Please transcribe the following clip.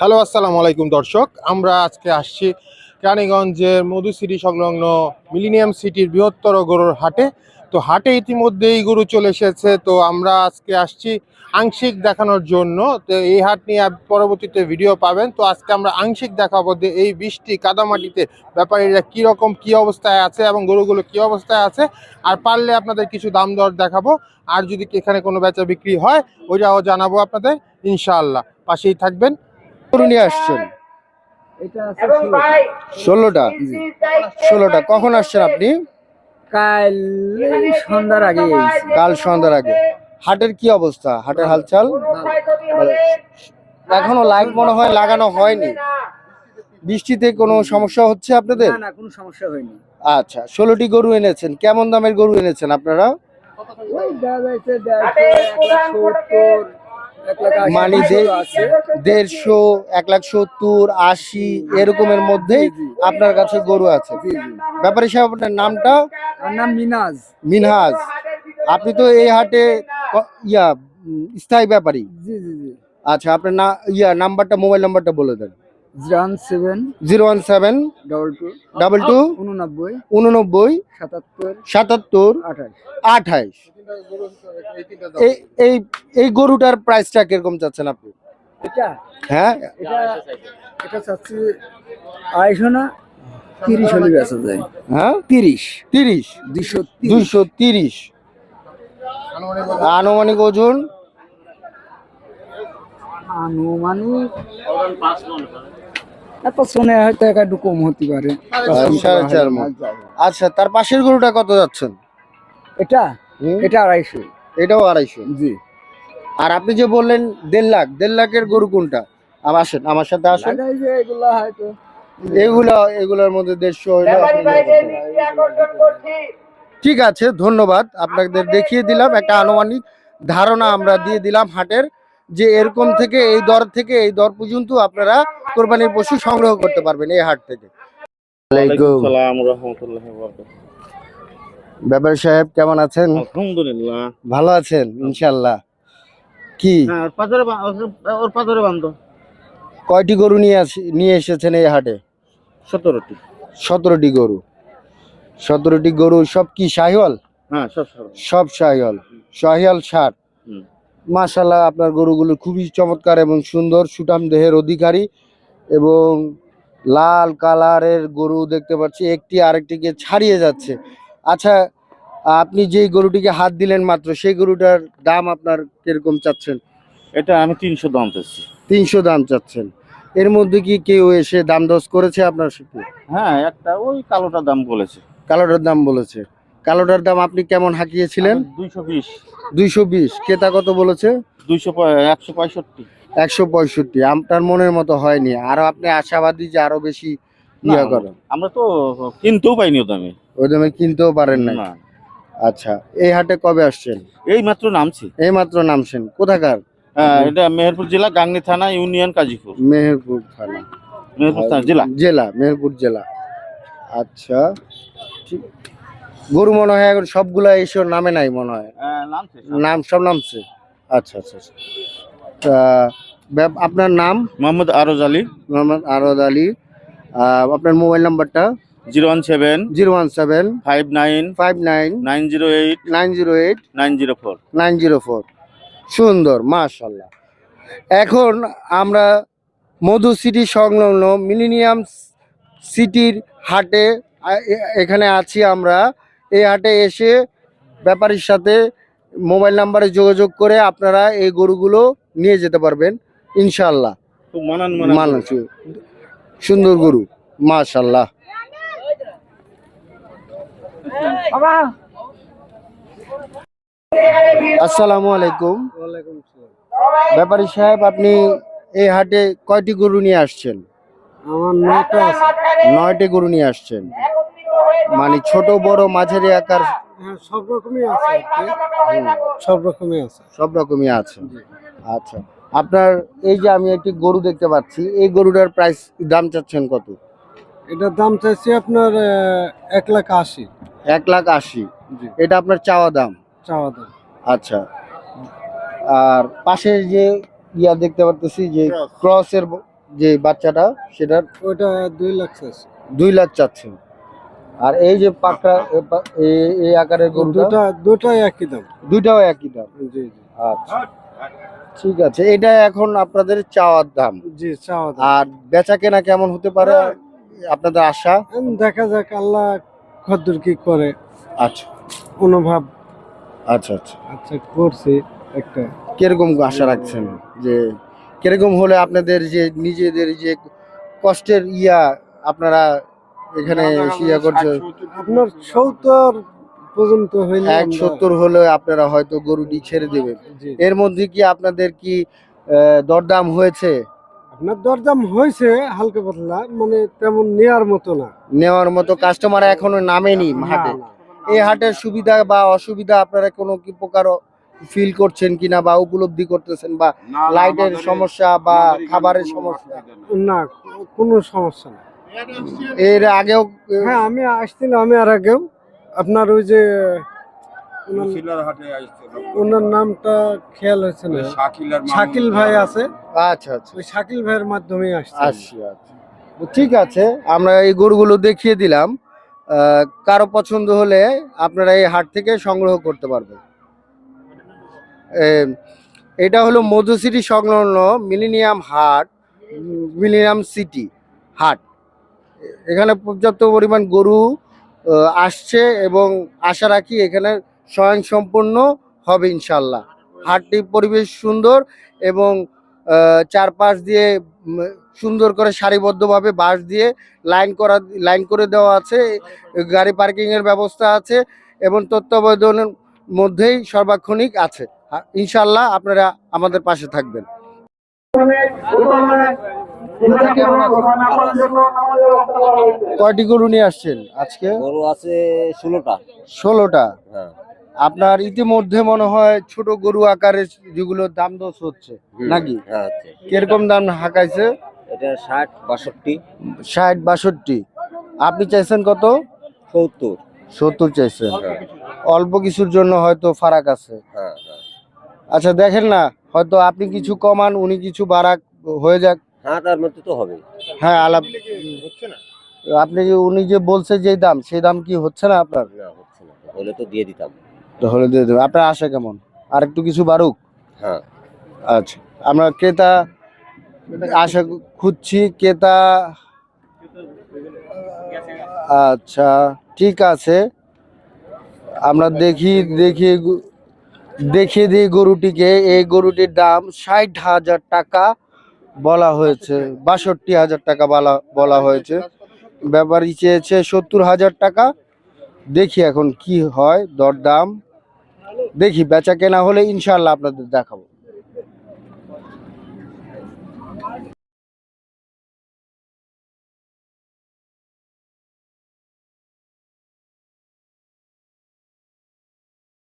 Hello আসসালামু আলাইকুম দর্শক। আমরা আজকে আসছি রানীগঞ্জের মধুসিটি সংলগ্ন মিলিনিয়াম সিটির বৃহত্তর গরুর হাটে। তো হাটে ইতিমধ্যে এই গরু চলে এসেছে। তো আমরা আজকে আসছি আংশিক দেখানোর জন্য। তো এই হাট নিয়ে পরবর্তীতে ভিডিও পাবেন। তো আজকে আমরা আংশিক দেখাবো যে এই বৃষ্টি কাদামাটিতে ব্যাপারীরা কী রকম কী অবস্থায় আছে এবং গরুগুলো কী অবস্থায় আছে। আর পারলে আপনাদের কিছু দাম দর দেখাবো। আর যদি এখানে কোনো বেচা বিক্রি হয় ওইটাও জানাব আপনাদের ইনশাআল্লাহ। পাশেই থাকবেন। গরু নিয়ে আসছেন। ষোলোটা? ষোলোটা। কখন আসছেন আপনি? কাল সন্ধ্যার আগে। কাল সন্ধ্যার আগে। হাটের কি অবস্থা? হাটের হালচাল। এখনও লাইট মনে হয় লাগানো হয়নি। বৃষ্টিতে কোনো সমস্যা হচ্ছে আপনাদের? না না কোনো সমস্যা হয়নি। আচ্ছা ষোলোটি গরু এনেছেন। কেমন দামের গরু এনেছেন আপনারা? ওই দেড়শো, এক লাখ সত্তর, আশি, মানে দুশো দেড়শো এক লাখ সত্তর আশি এরকমের মধ্যেই আপনার কাছে গরু আছে। ব্যাপারী সাহেব আপনার নামটা? নাম মিনাজ। মিনহাজ। আপনি তো এই হাটে ইয়া স্থায়ী ব্যাপারী। আচ্ছা আপনার না ইয়া নাম্বারটা মোবাইল নাম্বারটা বলে দেন। Zero one seven double two double two উননব্বই উননব্বই সাতাত্তর সাতাত্তর আঠাইশ এই এই এই গরুটার প্রাইসটা কীরকম চাচ্ছেন আপনি? হ্যাঁ? এটা এটা চাচ্ছি আড়াইশো না তিরিশ হলে বেচা যায়। হ্যাঁ? তিরিশ। তিরিশ। দুশো তিরিশ। আনুমানিক ওজন? আনুমানিক তারপর শোনে হয়তো এক একটু কম হতে পারে। সাড়ে চার মণ। আচ্ছা তার পাশের গরুটা কত যাচ্ছেন? এটা? এটা আড়াইশো। এটাও আড়াইশো? জি। আর আপনি যে বললেন দেড় লাখ দেড় লাখের গরু কোনটা? আম- আসেন আমার সাথে আসেন। এগুলা হয়তো। এগুলা এগুলোর মধ্যে দেড়শো ঠিক আছে ধন্যবাদ। আপনাদের দেখিয়ে দিলাম একটা আনুমানিক ধারণা আমরা দিয়ে দিলাম হাটের। যে এরকম থেকে এই দর থেকে এই দর পর্যন্ত আপনারা কোরবানির পশু সংগ্রহ করতে পারবেন এই হাট থেকে। ব্যাপারী সাহেব কেমন আছেন? আলহামদুলিল্লাহ। ভালো আছেন ইনশাল্লাহ কি? হ্যাঁ কয়টি গরু নিয়ে আসি- নিয়ে এসেছেন এই হাটে? সতেরোটি। সতেরোটি গরু। সতেরোটি গরু সব কি শাহিওয়াল হ্যাঁ সব সব সব শাহিওয়াল শাহিওয়াল সার হুম। মাশাল্লাহ আপনার গরুগুলো খুবই চমৎকার এবং সুন্দর সুটাম দেহের অধিকারী এবং লাল কালারের গরু দেখতে পাচ্ছি। একটি আরেকটিকে ছাড়িয়ে যাচ্ছে। আচ্ছা আপনি যেই গরুটিকে হাত দিলেন মাত্র সেই গরুটার দাম আপনার কীরকম চাচ্ছেন? এটা আমি তিনশো দাম চাচ্ছি। তিনশো দাম চাচ্ছেন। এর মধ্যে কি কেউ এসে দাম দশ করেছে আপনার সাথে? হ্যাঁ একটা ওই কালোটার দাম বলেছে। কালোটার দাম বলেছে। কালোটার দাম আপনি কেমন হাঁকিয়েছিলেন? দুইশো বিশ। দুইশো বিশ। ক্রেতা কত বলেছে? দুইশো একশো পঁয়ষট্টি। একশো পঁয়ষট্টি। আপনার মনের মতো হয়নি। আরও আপনি আশাবাদী যে আরও বেশি ইয়া করেন। আমরা তো কিনতেও পাইনি দামে। ওই দামে কিনতেও পারেন না। আচ্ছা এই হাটে কবে আসছেন? এই মাত্র নামছি। এই মাত্র নামছেন। কোথাকার? হ্যাঁ এটা মেহেরপুর জেলা গাংনি থানা ইউনিয়ন কাজীপুর। মেহেরপুর থানা। মেহেরপুর থানা জেলা। জেলা মেহেরপুর জেলা। আচ্ছা ঠিক। গরু মনে হয় এখন সবগুলা এসে নামে নাই মনে হয়। হ্যাঁ, নাম সব নামছে? আচ্ছা আচ্ছা আচ্ছা। তা আপনার নাম? মোহাম্মদ আরজ আলী। মোহাম্মদ আরদ আলী। আপনার মোবাইল নাম্বারটা? Zero one seven. Zero one seven. Five nine. Five nine. Nine zero eight. Nine zero eight. Nine zero four. Nine zero four. সুন্দর মাশাল্লাহ এখন আমরা মধু সিটি সংলগ্ন মিলিনিয়াম সিটির হাটে এখানে আছি আমরা। এই হাটে এসে ব্যাপারীর সাথে মোবাইল নাম্বারে যোগাযোগ করে আপনারা এই গরুগুলো নিয়ে যেতে পারবেন ইনশাল্লাহ মানান সুন্দর গরু মাশাল্লাহ আসসালামু আলাইকুম। ব্যাপারী সাহেব আপনি এই হাটে কয়টি গরু নিয়ে আসছেন? আমার নয়টা নয়টি গরু নিয়ে আসছেন। মানে ছোট বড় মাঝারি আকার? হ্যাঁ সব রকমই আছে সব রকমই আছে। সব রকমই আছে। আচ্ছা। আপনার এই যে আমি একটি গরু দেখতে পাচ্ছি এই গরুটার প্রাইস দাম চাচ্ছেন কত? এটার দাম চাইছি আপনার এক লাখ আশি। এক লাখ আশি। এটা আপনার চাওয়া দাম? চাওয়া দাম। আচ্ছা। আর পাশে যে ইয়া দেখতে পারতেছি যে ক্রসের যে বাচ্চাটা সেটার ওটা দুই লাখ আছে দুই লাখ চাচ্ছেন। আর এই যে পাকড়া এই- আকারের গরুটা? দুটা দুটাই একই দাম। দুইটাও একই দাম? জি জি। আচ্ছা। ঠিক আছে এটা এখন আপনাদের চাওয়ার দাম। জি চাওয়া দাম। আর বেচা কেনা কেমন হতে পারে? আপনাদের আশা? দেখা যাক আল্লাহ কদ্দুর কি করে। আচ্ছা। অনুভব। আচ্ছা আচ্ছা। আচ্ছা করছি একটা। কীরকম আশা রাখছেন? যে কীরকম হলে আপনাদের যে নিজেদের যে কষ্টের ইয়া আপনারা এখানে ইয়া করছে। আপনার সত্তর পর্যন্ত হইলে এক সত্তর হলে আপনারা হয়তো গরুটি ছেড়ে দেবেন। এর মধ্যে কি আপনাদের কি আহ, দরদাম হয়েছে? আপনার দরদাম হয়েছে হালকা পাতলা মানে তেমন নেয়ার মতো না। নেওয়ার মতো কাস্টমার এখনও নামেনি হাটে। এই হাটের সুবিধা বা অসুবিধা আপনারা কোনো কি প্রকার ফিল করছেন কিনা বা উপলব্ধি করতেছেন বা লাইটের সমস্যা বা খাবারের সমস্যা? না কোনো সমস্যা না এর আগেও হ্যাঁ আমি আসছিলাম আমি আর আগেও। আপনার ওই যে ওনার- নামটা খেয়াল হচ্ছে না? শাকিল ভাই আছে। আচ্ছা আচ্ছা। ওই শাকিল ভাইয়ের মাধ্যমে আসছে। আচ্ছা আচ্ছা। ঠিক আছে আমরা এই গরুগুলো দেখিয়ে দিলাম। কারও পছন্দ হলে আপনারা এই হাট থেকে সংগ্রহ করতে পারবেন। এটা হলো মধুসিটি সংলগ্ন মিলিনিয়াম হাট মিলিনিয়াম সিটি হাট। এখানে পর্যাপ্ত পরিমাণ গরু আসছে এবং আশা রাখি এখানে স্বয়ং সম্পূর্ণ হবে ইনশাল্লাহ। হাটটি পরিবেশ সুন্দর এবং চারপাশ দিয়ে সুন্দর করে সারিবদ্ধভাবে বাঁশ দিয়ে লাইন করা, লাইন করে দেওয়া আছে, গাড়ি পার্কিংয়ের ব্যবস্থা আছে এবং তত্ত্বাবধানের মধ্যেই সর্বাক্ষণিক আছে। ইনশাল্লাহ আপনারা আমাদের পাশে থাকবেন। কয়টি গরু নিয়ে আসছেন আজকে? গরু আছে ষোলোটা। ষোলোটা? হ্যাঁ। আপনার ইতিমধ্যে মনে হয় ছোট গরু আকারে যেগুলো দাম দোষ হচ্ছে নাকি? হ্যাঁ কীরকম দাম হাঁকাইছে? এটা ষাট বাষট্টি। ষাট বাষট্টি। আপনি চাইছেন কত? সত্তর। সত্তর চাইছেন। হ্যাঁ। অল্প কিছুর জন্য হয়তো ফারাক আছে। আচ্ছা দেখেন না হয়তো আপনি কিছু কমান উনি কিছু বাড়াক হয়ে যাক। হ্যাঁ তার মধ্যে তো হবে হ্যাঁ আলাপ হচ্ছে না? আপনি যে উনি যে বলছে যে দাম সেই দাম কি হচ্ছে না আপনার? না হচ্ছে না। হলে তো দিয়ে দিতাম। তাহলে দিয়ে দেবে আপনার আশা কেমন? আর একটু কিছু বাড়ুক? হ্যাঁ। আচ্ছা। আমরা ক্রেতা আশা খুঁজছি ক্রেতা আচ্ছা ঠিক আছে। আমরা দেখি দেখি দেখিয়ে দিই গরুটিকে। এই গরুটির দাম ষাট হাজার টাকা। বলা হয়েছে, বাষট্টি হাজার টাকা বলা বলা হয়েছে। ব্যাপারী চেয়েছে সত্তর হাজার টাকা। দেখি এখন কি হয়, দরদাম। দেখি, বেচা কেনা হলে ইনশাল্লাহ আপনাদের দেখাবো।